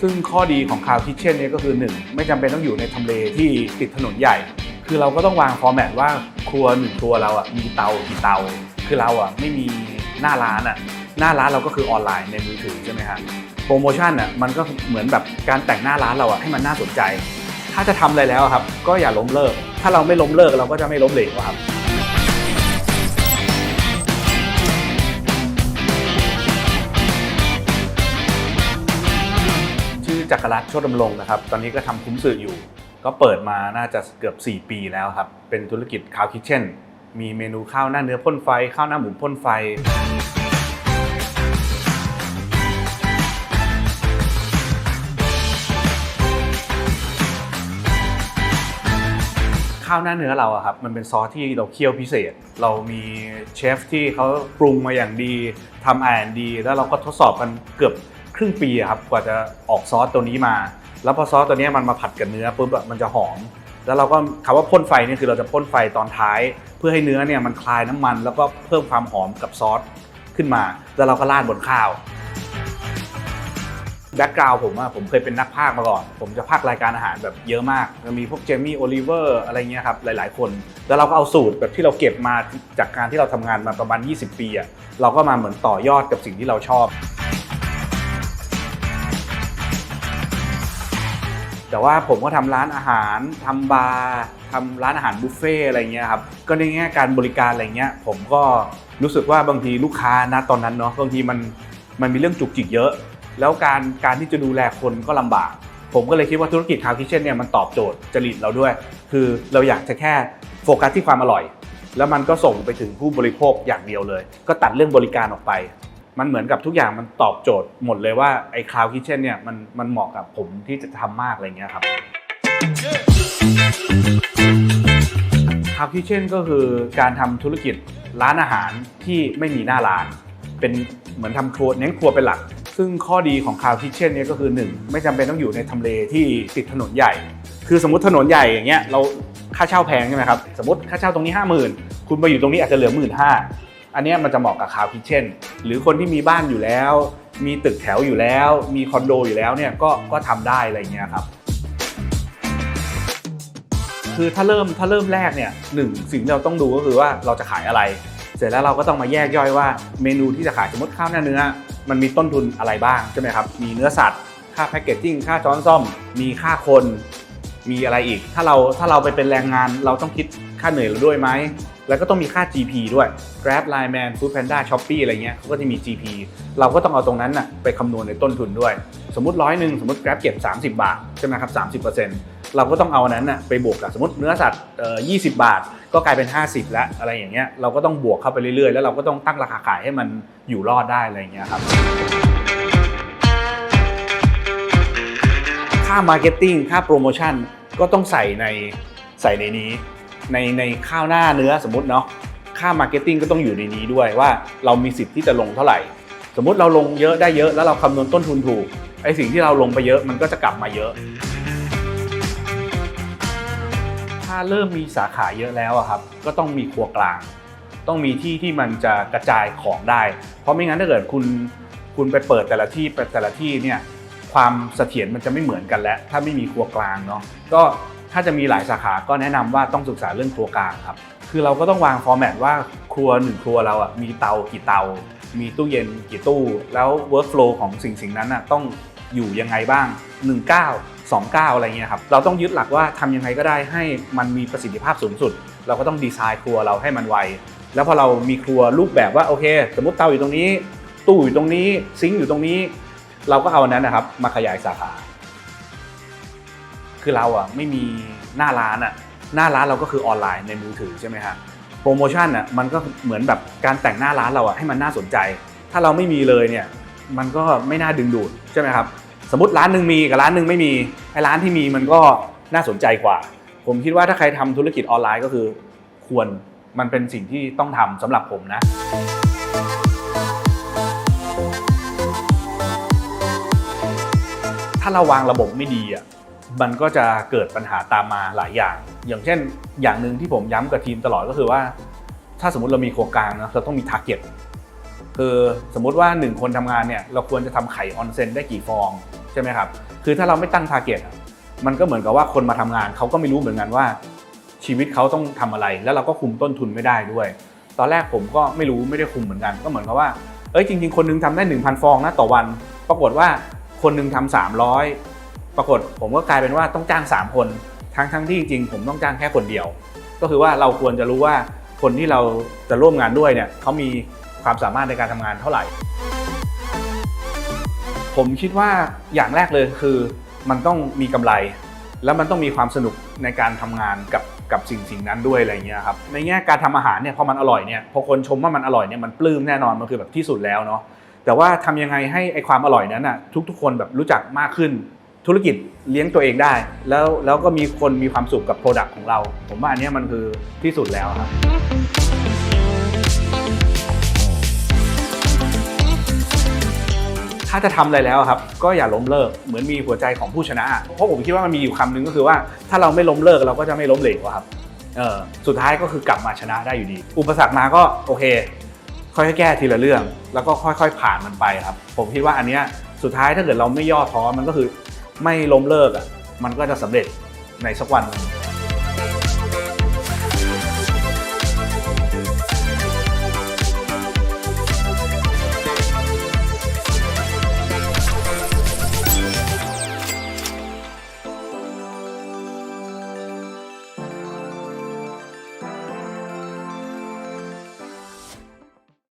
ซึ่งข้อดีของคาวคิทเช่นนี่ยก็คือ 1 ไม่จำเป็นต้องอยู่ในทำเลที่ติดถนนใหญ่ คือเราก็ต้องวางฟอร์แมตว่าครัวหนึ่งครัวเราอะมีเตากี่เตา คือเราอะไม่มีหน้าร้านอะหน้าร้านเราก็คือออนไลน์ในมือถือใช่ไหมฮะโปรโมชั่นอะมันก็เหมือนแบบการแต่งหน้าร้านเราอะให้มันน่าสนใจ ถ้าจะทำอะไรแล้วครับ ก็อย่าล้มเลิก ถ้าเราไม่ล้มเลิกเราก็จะไม่ล้มเหลวครับ จักรรัตน์โชติดำรงนะครับ ตอนนี้ก็ทำคุ้มสื่ออยู่ ก็เปิดมาน่าจะเกือบ 4 ปีแล้วครับ เป็นธุรกิจคาวคิทเช่น มีเมนูข้าวหน้าเนื้อพ่นไฟ ข้าวหน้าหมูพ่นไฟ ข้าวหน้าเนื้อเราอะครับ มันเป็นซอสที่เราเคี่ยวพิเศษ เรามีเชฟที่เขาปรุงมาอย่างดีทำอาหารดี แล้วเราก็ทดสอบกันเกือบ ครึ่งปีอะครับกว่าจะออกซอสตัวนี้มา แล้วพอซอสตัวเนี้ยมันมาผัดกับเนื้อปุ๊บอะมันจะหอม แล้วเราก็คำว่าพ่นไฟนี่คือเราจะพ่นไฟตอนท้าย เพื่อให้เนื้อเนี่ยมันคลายน้ำมัน แล้วก็เพิ่มความหอมกับซอสขึ้นมา แล้วเราก็ราดบนข้าวแบ็กกราวผมอะผมเคยเป็นนักพากย์มาก่อน ผมจะพากย์รายการอาหารแบบเยอะมากจะมีพวกเจมี่โอลิเวอร์อะไรเงี้ยครับหลาย ๆ คน แล้วเราก็เอาสูตรแบบที่เราเก็บมาจากการที่เราทำงานมาประมาณ 20 ปีอะเราก็มาเหมือนต่อยอดกับสิ่งที่เราชอบ แต่ว่าผมก็ทำร้านอาหารทำบาร์ทำร้านอาหารบุฟเฟ่ต์อะไรเงี้ยครับก็ในแง่การบริการอะไรเงี้ยผมก็รู้สึกว่าบางทีลูกค้านะตอนนั้นเนาะบางทีมันมันมีเรื่องจุกจิกเยอะ แล้วการการที่จะดูแลคนก็ลำบาก ผมก็เลยคิดว่าธุรกิจคาวคิเช่นเนี่ยมันตอบโจทย์จริตเราด้วย คือเราอยากจะแค่โฟกัสที่ความอร่อย แล้วมันก็ส่งไปถึงผู้บริโภคอย่างเดียวเลย ก็ตัดเรื่องบริการออกไป มันเหมือนกับทุกอย่างมันตอบโจทย์หมดเลยว่าไอ้คลาวคิเช่นเนี่ยมันมันเหมาะกับผมที่จะทำมากอะไรเงี้ยครับคลาวคิเช่นก็คือการทำธุรกิจร้านอาหารที่ไม่มีหน้าร้าน เป็นเหมือนทำครัวเน้นครัวเป็นหลัก ซึ่งข้อดีของคาวคิเช่นเนี่ยก็คือ 1 ไม่จำเป็นต้องอยู่ในทำเลที่ติดถนนใหญ่ คือสมมติถนนใหญ่อย่างเงี้ยเราค่าเช่าแพงใช่ไหมครับ สมมติค่าเช่าตรงนี้ 50,000 คุณมาอยู่ตรงนี้อาจจะเหลือ 1 5ื่น อันนี้มันจะเหมาะกับคาวคิเช่น หรือคนที่มีบ้านอยู่แล้ว มีตึกแถวอยู่แล้ว มีคอนโดอยู่แล้วเนี่ยก็ก็ทำได้อะไรเงี้ยครับคือถ้าเริ่มถ้าเริ่มแรกเนี่ยหนึ่งสิ่งที่เราต้องดูก็คือว่าเราจะขายอะไร เสร็จแล้วเราก็ต้องมาแยกย่อยว่าเมนูที่จะขายสมมติข้าวหน้าเนื้อ มันมีต้นทุนอะไรบ้างใช่ไหมครับมีเนื้อสัตว์ค่าแพคเกจจิ้งค่าช้อนซ่อม มีค่าคนมีอะไรอีก ถ้าเราถ้าเราไปเป็นแรงงานเราต้องคิดค่าเหนื่อยเราด้วยไหม แล้วก็ต้องมีค่า GP ด้วย Grab Line Man Food Panda Shopee อะไรเงี้ยเขาก็จะมี GP เราก็ต้องเอาตรงนั้นน่ะไปคำนวณในต้นทุนด้วย สมมติร้อยหนึ่งสมมติ Grab เก็บ 30 บาทใช่ไหมครับ30%เราก็ต้องเอาอันนั้นน่ะไปบวกกับสมมติเนื้อสัตว์เอ่อ20บาท ก็กลายเป็น 50 แล้วอะไรอย่างเงี้ยเราก็ต้องบวกเข้าไปเรื่อยๆ แล้วเราก็ต้องตั้งราคาขายให้มันอยู่รอดได้อะไรเงี้ยครับค่ามาร์เก็ตติ้งค่าโปรโมชั่นก็ต้องใส่ในใส่ในนี้ ในในข้าวหน้าเนื้อสมมติเนาะค่ามาร์เก็ตติ้งก็ต้องอยู่ในนี้ด้วยว่าเรามีสิทธิ์ที่จะลงเท่าไหร่ สมมุติเราลงเยอะได้เยอะแล้วเราคำนวณต้นทุนถูกไอสิ่งที่เราลงไปเยอะมันก็จะกลับมาเยอะ ถ้าเริ่มมีสาขาเยอะแล้วอะครับ ก็ต้องมีครัวกลาง ต้องมีที่ที่มันจะกระจายของได้ เพราะไม่งั้นถ้าเกิดคุณคุณไปเปิดแต่ละที่ไปแต่ละที่เนี่ยความเสถียรมันจะไม่เหมือนกันแล้ว ถ้าไม่มีครัวกลางเนาะก็ ถ้าจะมีหลายสาขาก็แนะนำว่าต้องศึกษาเรื่องครัวกลางครับ คือเราก็ต้องวางฟอร์แมตว่าครัวหนึ่งครัวเราอะมีเตากี่เตา มีตู้เย็นกี่ตู้ แล้วเวิร์กโฟลของสิ่งสิ่งนั้นอะต้องอยู่ยังไงบ้าง 19 29 อะไรเงี้ยครับ เราต้องยึดหลักว่าทำยังไงก็ได้ให้มันมีประสิทธิภาพสูงสุด เราก็ต้องดีไซน์ครัวเราให้มันไว แล้วพอเรามีครัวรูปแบบว่าโอเค สมมติเตาอยู่ตรงนี้ ตู้อยู่ตรงนี้ ซิงค์อยู่ตรงนี้ เราก็เอาอันนั้นนะครับมาขยายสาขา คือเราอะไม่มีหน้าร้านอะหน้าร้านเราก็คือออนไลน์ในมือถือใช่ไหมฮะโปรโมชั่นอะมันก็เหมือนแบบการแต่งหน้าร้านเราอะให้มันน่าสนใจ ถ้าเราไม่มีเลยเนี่ยมันก็ไม่น่าดึงดูดใช่ไหมครับสมมติร้านหนึ่งมีกับร้านหนึ่งไม่มีไอ้ร้านที่มีมันก็น่าสนใจกว่า ผมคิดว่าถ้าใครทำธุรกิจออนไลน์ก็คือ ควรมันเป็นสิ่งที่ต้องทำสำหรับผมนะถ้าเราวางระบบไม่ดีอะ มันก็จะเกิดปัญหาตามมาหลายอย่าง อย่างเช่น อย่างหนึ่งที่ผมย้ำกับทีมตลอดก็คือว่า ถ้าสมมติเรามีโครงการนะเราต้องมีทาร์เก็ตคือสมมติว่า 1 คนทำงานเนี่ยเราควรจะทำไข่ออนเซนได้กี่ฟองใช่ไหมครับคือถ้าเราไม่ตั้งทาร์เก็ตมันก็เหมือนกับว่าคนมาทำงานเขาก็ไม่รู้เหมือนกันว่า ชีวิตเขาต้องทำอะไร แล้วเราก็คุมต้นทุนไม่ได้ด้วย ตอนแรกผมก็ไม่รู้ไม่ได้คุมเหมือนกัน ก็เหมือนกับว่าเอ้ยจริง ๆ คนหนึงทำได้ 1,000 ฟองนะต่อวัน ปรากฏว่าคนหนึงทำ300 ปรากฏผมก็กลายเป็นว่าต้องจ้าง 3 คน ทั้งทั้งที่จริงๆผมต้องจ้างแค่คนเดียว ก็คือว่าเราควรจะรู้ว่าคนที่เราจะร่วมงานด้วยเนี่ยเขามีความสามารถในการทำงานเท่าไหร่ ผมคิดว่าอย่างแรกเลยคือมันต้องมีกำไร แล้วมันต้องมีความสนุกในการทำงานกับกับสิ่งสิ่งนั้นด้วยอะไรเงี้ยครับในแง่การทำอาหารเนี่ยพอมันอร่อยเนี่ยพอคนชมว่ามันอร่อยเนี่ยมันปลื้มแน่นอนมันคือแบบที่สุดแล้วเนาะแต่ว่าทำยังไงให้ไอความอร่อยนั้นน่ะทุกๆคนแบบรู้จักมากขึ้น ธุรกิจเลี้ยงตัวเองได้ แล้วแล้วก็มีคนมีความสุขกับโปรดักต์ของเรา ผมว่าอันนี้มันคือที่สุดแล้วครับถ้าจะทำอะไรแล้วครับ ก็อย่าล้มเลิกเหมือนมีหัวใจของผู้ชนะ เพราะผมคิดว่ามันมีอยู่คำหนึ่งก็คือว่า ถ้าเราไม่ล้มเลิกเราก็จะไม่ล้มเหลวครับเออสุดท้ายก็คือกลับมาชนะได้อยู่ดี อุปสรรคมาก็โอเค ค่อยๆแก้ทีละเรื่อง แล้วก็ค่อย ๆ ผ่านมันไปครับ ผมคิดว่าอันเนี้ยสุดท้ายถ้าเกิดเราไม่ย่อท้อมันก็คือ ไม่ล้มเลิกอะมันก็จะสำเร็จในสักวันนึง